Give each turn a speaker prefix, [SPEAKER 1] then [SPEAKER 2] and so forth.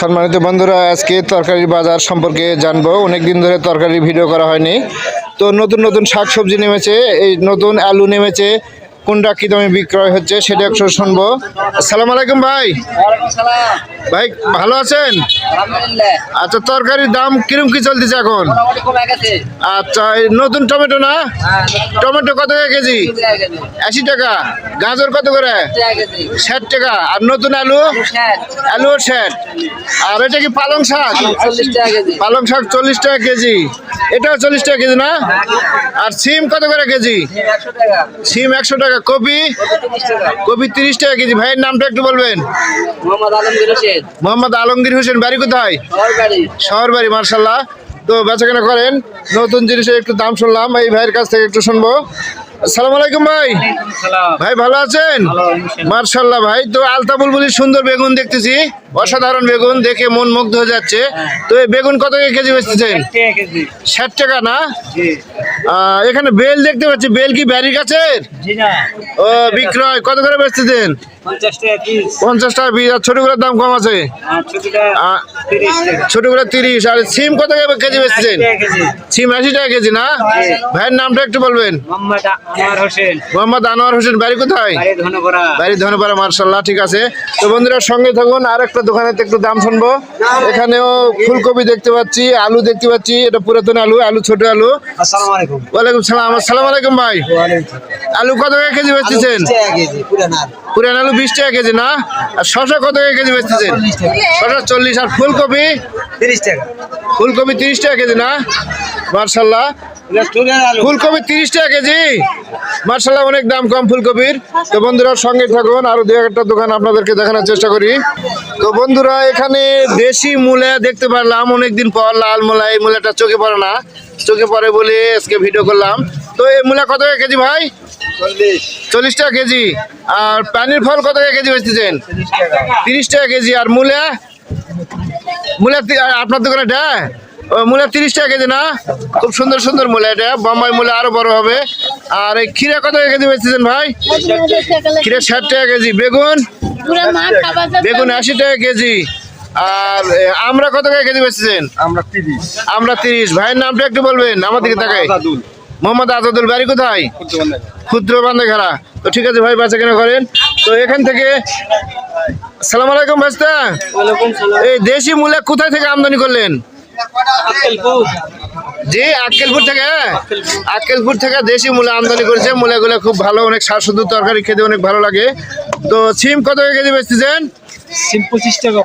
[SPEAKER 1] সম্মানিত বন্ধুরা আজকে তরকারির বাজার সম্পর্কে জানব। অনেকদিন ধরে তরকারি ভিডিও করা হয়নি। তো নতুন নতুন শাক সবজি নেমেছে এই নতুন আলু নেমেছে। কোনটা কি দামে বিক্রয় হচ্ছে সেটা একটু শুনব। আসসালামু আলাইকুম ভাই। ভাই ভালো আছেন? আচ্ছা তরকারির দাম কিরম কি চলতেছে এখন? আচ্ছা এই নতুন টমেটো না? টমেটো। কত করে কেজি? আশি টাকা। গাজর কত করে? ষাট টাকা। আর নতুন আলু? আলু ষাট। আর এটা কি পালং শাক? পালং শাক চল্লিশ টাকা কেজি। এটাও চল্লিশ টাকা কেজি না? আর সিম কত করে কেজি? সিম একশো টাকা। কপি? কপি তিরিশ টাকা। কেজি। ভাইয়ের নামটা একটু বলবেন।
[SPEAKER 2] মোহাম্মদ আলমগীর
[SPEAKER 1] মোহাম্মদ আলমগীর হোসেন বাড়ি কোথায়? শহর বাড়ি মার্শাল্লাহ। তো বেচাকেনা করেন নতুন জিনিসের একটু দাম শুনলাম এই ভাইয়ের কাছ থেকে একটু শুনব। আসসালামু আলাইকুম ভাই। ভাই ভালো আছেন? মার্শাল্লাহ ভাই তো আলতা বুলবুলি সুন্দর বেগুন দেখতেছি। অসাধারণ বেগুন দেখে মন মুগ্ধ হয়ে যাচ্ছে। তো এই বেগুন কত কেজি বেচতেছেন? ষাট টাকা না? এখানে বেল দেখতে পাচ্ছি বেল কি ব্যারি গাছের ও বিক্রয় কত করে বেচতেছেন? পঞ্চাশ টাকা পিস আর ছোটগুলোর দাম কম আছে? ছোটগুলো তিরিশ আর সিম কত কেজি বেচতেছেন সিম আশি টাকা কেজি না? ভাইয়ের নামটা একটু বলবেন। মোহাম্মদ আনোয়ার হোসেন। বাড়ি কোথায়? বাড়ি ধনপাড়া মার্শাল্লাহ ঠিক আছে। তো বন্ধুরা সঙ্গে থাকুন আর একটা দোকানেতে একটু দাম শুনব। এখানেও ফুলকপি দেখতে পাচ্ছি আলু দেখতে পাচ্ছি এটা পুরাতন আলু আলু ছোট আলু। ওয়ালাইকুম সালাম আসসালামু আলাইকুম ভাই। আলু কত কেজি বেচতেছেন
[SPEAKER 2] পুরান আলু
[SPEAKER 1] বিশ টাকা কেজি না? আর শশা কত টাকা কেজি বেচতেছেন? শশা চল্লিশ আর ফুলকপি?
[SPEAKER 2] তিরিশ টাকা।
[SPEAKER 1] ফুলকপি তিরিশ টাকা কেজি না? মার্শাল্লাহ। ফুলকপি তিরিশ টাকা কেজি? মার্শাল্লাহ অনেক দাম কম ফুলকপির। তো বন্ধুরা সঙ্গে থাকুন আরও দু একটা দোকান আপনাদেরকে দেখানোর চেষ্টা করি। তো বন্ধুরা এখানে দেশি মূলা দেখতে পারলাম অনেকদিন পর লাল মূলা এই মূলাটা চোখে পড়ে না। চোখে পড়ে বলে আজকে ভিডিও করলাম। তো এই মূলা কত করে কেজি ভাই? চল্লিশ। টাকা কেজি। আর পানির ফল কত করে কেজি বেচতেছেন? তিরিশ টাকা। কেজি। আর মূলা? মূলা আর আপনার দোকানে এটা? ও মূলা তিরিশ টাকা কেজি না? খুব সুন্দর সুন্দর মূলা এটা। বোম্বাই মূলা আরও বড় হবে। আর এই ক্ষীরা কত করে কেজি বেচতেছেন ভাই? ক্ষীরা ষাট টাকা কেজি। বেগুন? বেগুন আশি টাকা কেজি। আর আমরা কত করে কেজি বেচতেছেন?
[SPEAKER 3] আমরা তিরিশ।
[SPEAKER 1] আমরা তিরিশ। ভাইয়ের নামটা একটু বলবেন। আমার দিকে তাকাই। মোহাম্মদ আজাদুল বাড়ি কোথায়? ক্ষুদ্র বান্ধেখারা তো ঠিক আছে ভাই বাচ্চা কেনা করেন। তো এখান থেকে সালাম আলাইকুম ভাস্তা এই দেশি মূলা কোথায় থেকে আমদানি করলেন? জি আক্কেলপুর থেকে? আক্কেলপুর। থেকে দেশি মূলা আমদানি করেছে। মূলাগুলো খুব ভালো অনেক স্বাস্থ্য তরকারি খেতে অনেক ভালো লাগে। তো সিম কত কেজি বেচতেছেন?
[SPEAKER 2] সিম পঁচিশ টাকা।